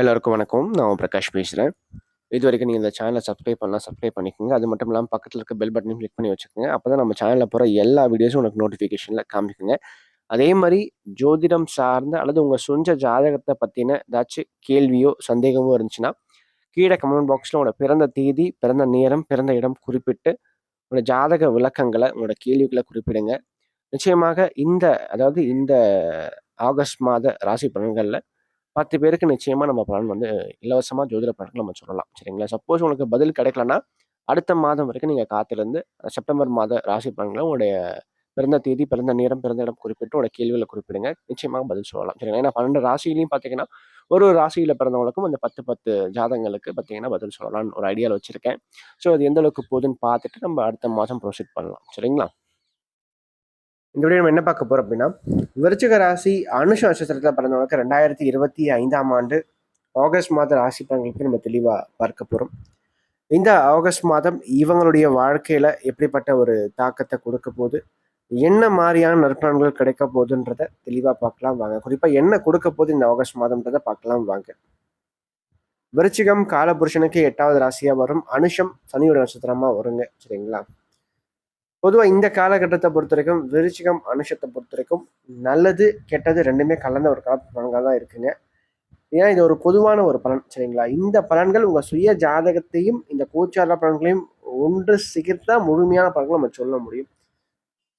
எல்லாருக்கும் வணக்கம். நான் பிரகாஷ் பிரகாஷ் இது இதுவரைக்கும் நீங்கள் இந்த சேனலை சப்ஸ்கிரைப் பண்ணலாம், சப்ஸ்கிரைப் பண்ணிக்கோங்க. அது மட்டும் இல்லாமல் பக்கத்தில் இருக்க பெல் பட்டனையும் கிளிக் பண்ணி வச்சுக்கோங்க. அப்பதான் நம்ம சேனலில் போகிற எல்லா வீடியோஸும் உனக்கு நோட்டிஃபிகேஷனில் காமிக்குங்க. அதே மாதிரி ஜோதிடம் சார்ந்த அல்லது உங்கள் சொந்த ஜாதகத்தை பற்றின ஏதாச்சும் கேள்வியோ, சந்தேகமோ இருந்துச்சுன்னா, கீழே கமெண்ட் பாக்ஸில் உங்களோட பிறந்த தேதி, பிறந்த நேரம், பிறந்த இடம் குறிப்பிட்டு, உங்களோட ஜாதக விளக்கங்களை உங்களோட கேள்விகளை குறிப்பிடுங்க. நிச்சயமாக இந்த அதாவது இந்த ஆகஸ்ட் மாத ராசி பலன்களில் 10 பேருக்கு நிச்சயமா நம்ம பலன் வந்து இலவசமா ஜோதிட பலன்கள் நம்ம சொல்லலாம். சரிங்களா? சப்போஸ் உங்களுக்கு பதில் கிடைக்கலன்னா, அடுத்த மாதம் வரைக்கும் நீங்க காத்திருந்து செப்டம்பர் மாத ராசி பலன்களை உங்களுடைய பிறந்த தேதி, பிறந்த நேரம், பிறந்த இடம் குறிப்பிட்டு உங்களோட கேள்விகளை குறிப்பிடுங்க. நிச்சயமாக பதில் சொல்லலாம். சரிங்களா? ஏன்னா பன்னெண்டு ராசிலையும் பார்த்தீங்கன்னா, ஒரு ஒரு ராசியில் பிறந்தவங்களுக்கும் அந்த 10, 10 ஜாதகங்களுக்கு பார்த்தீங்கன்னா பதில் சொல்லலாம்னு ஒரு ஐடியாவில் வச்சிருக்கேன். ஸோ அது எந்த அளவுக்கு போகுதுன்னு பார்த்துட்டு நம்ம அடுத்த மாதம் ப்ரொசீட் பண்ணலாம். சரிங்களா? இந்த வீடியோ நம்ம என்ன பார்க்க போகிறோம் அப்படின்னா, விருச்சிக ராசி அனுஷ நட்சத்திரத்தில் பிறந்தவங்களுக்கு 2025ஆம் ஆண்டு ஆகஸ்ட் மாத ராசி பலன்களுக்கு நம்ம தெளிவாக பார்க்க போகிறோம் இந்த ஆகஸ்ட் மாதம் இவங்களுடைய வாழ்க்கையில் எப்படிப்பட்ட ஒரு தாக்கத்தை கொடுக்க போது, என்ன மாதிரியான நற்பலன்கள் கிடைக்க போதுன்றத தெளிவாக பார்க்கலாம் வாங்க. குறிப்பாக என்ன கொடுக்க போது இந்த ஆகஸ்ட் மாதம்ன்றதை பார்க்கலாம் வாங்க. விருச்சிகம் காலபுருஷனுக்கு எட்டாவது ராசியாக வரும். அனுஷம் சனியோட நட்சத்திரமாக வருங்க. சரிங்களா? பொதுவா இந்த காலகட்டத்தை பொறுத்த வரைக்கும் விருச்சிகம், அனுஷத்தை பொறுத்த வரைக்கும் நல்லது, கெட்டது ரெண்டுமே கலந்த ஒரு கால பலன்களா தான் இருக்குங்க. ஏன்னா இது ஒரு பொதுவான ஒரு பலன். சரிங்களா? இந்த பலன்கள் உங்க சுய ஜாதகத்தையும், இந்த கோச்சார பலன்களையும் ஒன்று சிகிர்த்தா முழுமையான பலன்கள நம்ம சொல்ல முடியும்.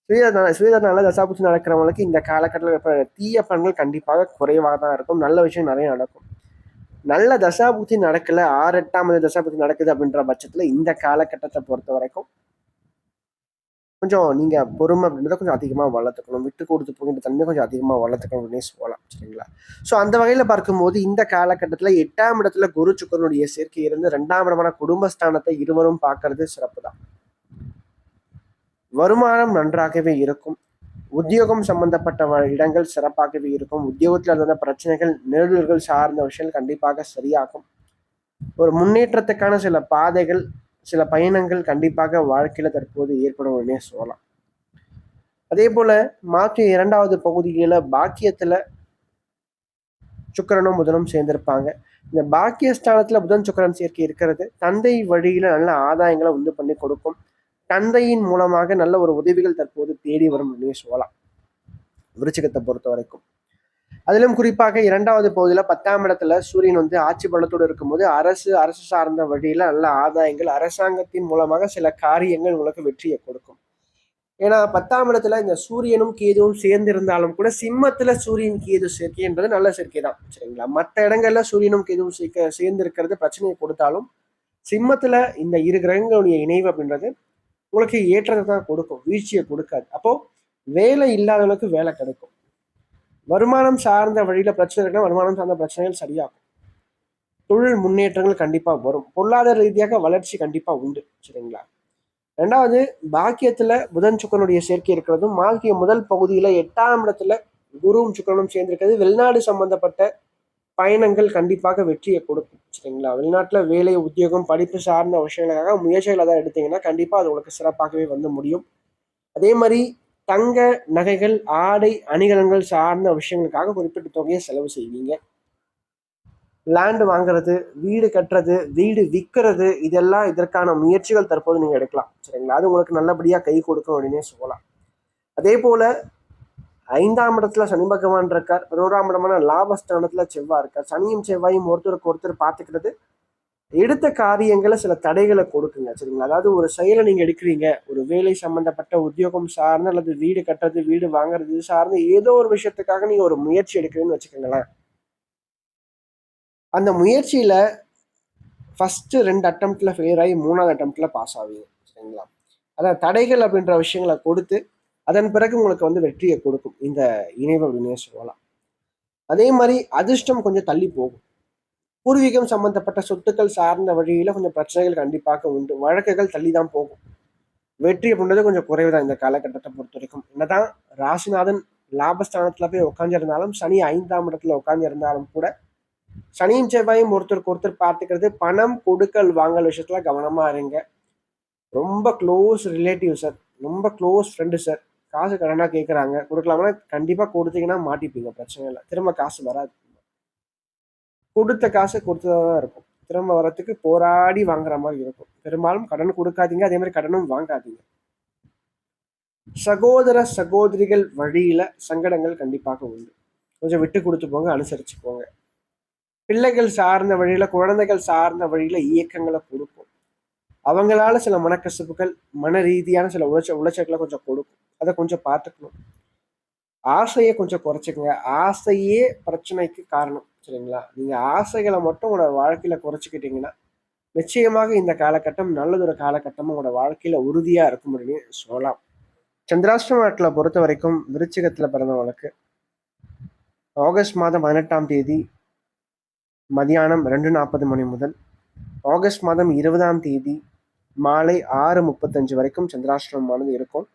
சுயதனால சுயநல தசாபுத்தி நடக்கிறவங்களுக்கு இந்த காலகட்டத்தில் தீய பலன்கள் கண்டிப்பாக குறைவாக தான் இருக்கும். நல்ல விஷயம் நிறைய நடக்கும். நல்ல தசாபுத்தி நடக்கல, 6, 8ஆம் தசாபுத்தி நடக்குது அப்படின்ற பட்சத்தில் இந்த காலகட்டத்தை பொறுத்த வரைக்கும் கொஞ்சம் நீங்க பொறுமை அப்படின்றத கொஞ்சம் அதிகமா வளர்த்துக்கணும். விட்டு கொடுத்து போகின்ற தன்மை கொஞ்சம் அதிகமா வளர்த்துக்கணும் அப்படின்னே சொல்லலாம். சரிங்களா? ஸோ அந்த வகையில பார்க்கும்போது இந்த காலகட்டத்துல எட்டாம் இடத்துல குரு, சுக்கரனுடைய சேர்க்கை இருந்து ரெண்டாம் இடமான குடும்பஸ்தானத்தை இருவரும் பார்க்கறது சிறப்பு தான். வருமானம் நன்றாகவே இருக்கும். உத்தியோகம் சம்பந்தப்பட்ட வ இடங்கள் சிறப்பாகவே இருக்கும். உத்தியோகத்தில இருந்த பிரச்சனைகள், நெருடல்கள் சார்ந்த விஷயங்கள் கண்டிப்பாக சரியாகும். ஒரு முன்னேற்றத்துக்கான சில பாதைகள், சில பயணங்கள் கண்டிப்பாக வாழ்க்கையில் தற்போது ஏற்படும் அப்படின்னே சொல்லலாம். அதேபோல மார்ச் 2வது பகுதியில பாக்கியத்தில சுக்கிரனும், புதனும் சேர்ந்திருப்பாங்க. இந்த பாக்கியஸ்தானத்தில புதன், சுக்கரன் சேர்க்கை இருக்கிறது, தந்தை வழியில் நல்ல ஆதாயங்களை உண்டு பண்ணி கொடுக்கும். தந்தையின் மூலமாக நல்ல ஒரு உதவிகள் தற்போது தேடி வரும் அப்படின்னே சொல்லலாம். பொறுத்த வரைக்கும் அதிலும் குறிப்பாக இரண்டாவது பகுதியில் பத்தாம் இடத்துல சூரியன் வந்து ஆட்சி பலத்தோடு இருக்கும்போது, அரசு, அரசு சார்ந்த வழியில நல்ல ஆதாயங்கள், அரசாங்கத்தின் மூலமாக சில காரியங்கள் உங்களுக்கு வெற்றியை கொடுக்கும். ஏன்னா 10ஆம் இடத்துல இந்த சூரியனும், கேதுவும் சேர்ந்திருந்தாலும் கூட சிம்மத்துல சூரியன், கேது சேர்க்கைன்றது நல்ல சேர்க்கை தான். சரிங்களா? மத்த இடங்கள்ல சூரியனும், கேதுவும் சேர்க்க சேர்ந்திருக்கிறது பிரச்சனையை கொடுத்தாலும், சிம்மத்துல இந்த இரு கிரகங்களுடைய இணைவு அப்படின்றது உங்களுக்கு ஏற்றத்த தான் கொடுக்கும். வீழ்ச்சியை கொடுக்காது. அப்போ வேலை இல்லாதவங்களுக்கு வேலை கிடைக்கும். வருமானம் சார்ந்த வழியில் பிரச்சனை இருக்குன்னா, வருமானம் சார்ந்த பிரச்சனைகள் சரியாகும். தொழில் முன்னேற்றங்கள் கண்டிப்பாக வரும். பொருளாதார ரீதியாக வளர்ச்சி கண்டிப்பாக உண்டு. சரிங்களா? ரெண்டாவது பாக்கியத்தில் புதன், சுக்கரனுடைய சேர்க்கை இருக்கிறதும், மாக்கிய முதல் பகுதியில் எட்டாம் இடத்துல குருவும், சுக்கரனும் சேர்ந்திருக்கிறது வெளிநாடு சம்பந்தப்பட்ட பயணங்கள் கண்டிப்பாக வெற்றியை கொடுக்கும். சரிங்களா? வெளிநாட்டில் வேலை, உத்தியோகம், படிப்பு சார்ந்த விஷயங்களுக்காக முயற்சிகள் தான் எடுத்தீங்கன்னா, கண்டிப்பாக அது உங்களுக்கு சிறப்பாகவே வந்து முடியும். அதே மாதிரி தங்க நகைகள், ஆடை, அணிகலன்கள் சார்ந்த விஷயங்களுக்காக குறிப்பிட்ட தொகையை செலவு செய்வீங்க. லேண்டு வாங்குறது, வீடு கட்டுறது, வீடு விற்கிறது இதெல்லாம் இதற்கான முயற்சிகள் தற்போது நீங்க எடுக்கலாம். சரிங்களா? அது உங்களுக்கு நல்லபடியா கை கொடுக்கும் அப்படின்னே சொல்லலாம். அதே போல் ஐந்தாம் இடத்துல சனி பகவான் இருக்கார். 11ஆம் இடமான லாபஸ்தானத்தில் செவ்வாய் இருக்கார். சனியும், செவ்வாயும் ஒருத்தருக்கு ஒருத்தர் பார்த்துக்கிறது, எடுத்த காரியங்களை சில தடைகளை கொடுக்குங்க. சரிங்களா? அதாவது ஒரு செயலை நீங்க எடுக்கிறீங்க. ஒரு வேலை சம்பந்தப்பட்ட உத்தியோகம் சார்ந்து அல்லது வீடு கட்டுறது, வீடு வாங்குறது சார்ந்து ஏதோ ஒரு விஷயத்துக்காக நீங்க ஒரு முயற்சி எடுக்கிறீங்கன்னு வச்சுக்கோங்களேன். அந்த முயற்சியில ஃபர்ஸ்ட் 2 அட்டெம்ப்ட்ல ஃபெயிலியர் ஆகி 3வது அட்டெம்ப்ட்ல பாஸ் ஆகுது சரிங்களா? அதான் தடைகள் அப்படின்ற விஷயங்கள கொடுத்து, அதன் பிறகு உங்களுக்கு வந்து வெற்றியை கொடுக்கும். இந்த இணைவு அப்படின்னே சொல்லலாம். அதே மாதிரி அதிர்ஷ்டம் கொஞ்சம் தள்ளி போகும். பூர்வீகம் சம்பந்தப்பட்ட சொத்துக்கள் சார்ந்த வழியில கொஞ்சம் பிரச்சனைகள் கண்டிப்பாக உண்டு. வழக்குகள் தள்ளி தான் போகும். வெற்றி அப்படின்றது கொஞ்சம் குறைவு தான் இந்த காலகட்டத்தை பொறுத்த வரைக்கும் என்னதான் ராசிநாதன் லாபஸ்தானத்துல போய் உட்காந்துருந்தாலும் சனி ஐந்தாம் இடத்துல உட்காந்துருந்தாலும் கூட, சனியும், செவ்வாயும் ஒருத்தருக்கு ஒருத்தர் பார்த்துக்கிறது, பணம் கொடுக்கல் வாங்கல் விஷயத்துல கவனமா இருங்க. ரொம்ப க்ளோஸ் ரிலேட்டிவ் சார், ரொம்ப க்ளோஸ் ஃப்ரெண்டு சார், காசு கடனா கேட்குறாங்க, கொடுக்கலாமா கண்டிப்பா கொடுத்தீங்கன்னா மாட்டிப்பீங்க பிரச்சனை இல்லை திரும்ப காசு வராது. கொடுத்த காசு கொடுத்ததா தான் இருக்கும். திரும்ப வரத்துக்கு போராடி வாங்குற மாதிரி இருக்கும். பெரும்பாலும் கடன் கொடுக்காதீங்க அதே மாதிரி கடனும் வாங்காதீங்க. சகோதர சகோதரிகள் வழியில சங்கடங்கள் கண்டிப்பாக உண்டு. கொஞ்சம் விட்டு கொடுத்து போங்க அனுசரிச்சு போங்க. பிள்ளைகள் சார்ந்த வழியில குழந்தைகள் சார்ந்த வழியில இயக்கங்களை கொடுக்கும். அவங்களால சில மனக்கசப்புகள் மன ரீதியான சில உழைச்ச உழைச்சல்களை கொஞ்சம் கொடுக்கும். அதை கொஞ்சம் பார்த்துக்கணும். ஆசையை கொஞ்சம் குறைச்சிக்கங்க. ஆசையே பிரச்சனைக்கு காரணம். சரிங்களா? நீங்க ஆசைகளை மட்டும் உங்களோட வாழ்க்கையில குறைச்சிக்கிட்டீங்கன்னா நிச்சயமாக இந்த காலகட்டம் நல்லதொரு காலகட்டமும் உங்களோட வாழ்க்கையில உறுதியா இருக்கும் அப்படின்னு சொல்லலாம். சந்திராஷ்டமத்தில் பொறுத்த வரைக்கும் விருச்சிகத்துல பிறந்தவங்களுக்கு ஆகஸ்ட் மாதம் பதினெட்டாம் தேதி மதியானம் ரெண்டு நாற்பது மணி முதல் ஆகஸ்ட் மாதம் இருபதாம் தேதி மாலை ஆறு முப்பத்தஞ்சு வரைக்கும் சந்திராஷ்டிரமமானது இருக்கும்.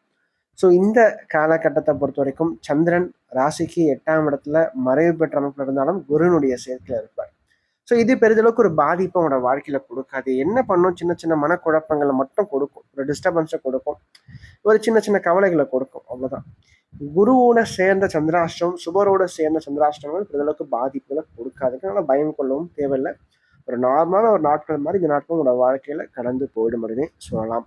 ஸோ இந்த காலகட்டத்தை பொறுத்த வரைக்கும் சந்திரன் ராசிக்கு எட்டாம் இடத்துல மறைவு பெற்ற அமைப்பில் இருந்தாலும் குருனுடைய சேர்க்கையில் இருப்பார். ஸோ இது பெரிதளவுக்கு ஒரு பாதிப்பை உங்களோட வாழ்க்கையில் கொடுக்காது. என்ன பண்ணும் சின்ன சின்ன மனக்குழப்பங்களை மட்டும் கொடுக்கும். ஒரு டிஸ்டர்பன்ஸை கொடுக்கும். ஒரு சின்ன சின்ன கவலைகளை கொடுக்கும். அவ்வளோதான் குருவோட சேர்ந்த சந்திராஷ்டிரம் சுபரோட சேர்ந்த சந்திராஷ்டிரங்கள் பெரிதளவுக்கு பாதிப்புகளை கொடுக்காதுக்கு அதனால பயம் கொள்ளவும் தேவையில்லை. ஒரு நார்மலான ஒரு நாட்கள் மாதிரி இந்த நாட்கள் உங்களோட வாழ்க்கையில் கடந்து போயிடும் அப்படின்னு சொல்லலாம்.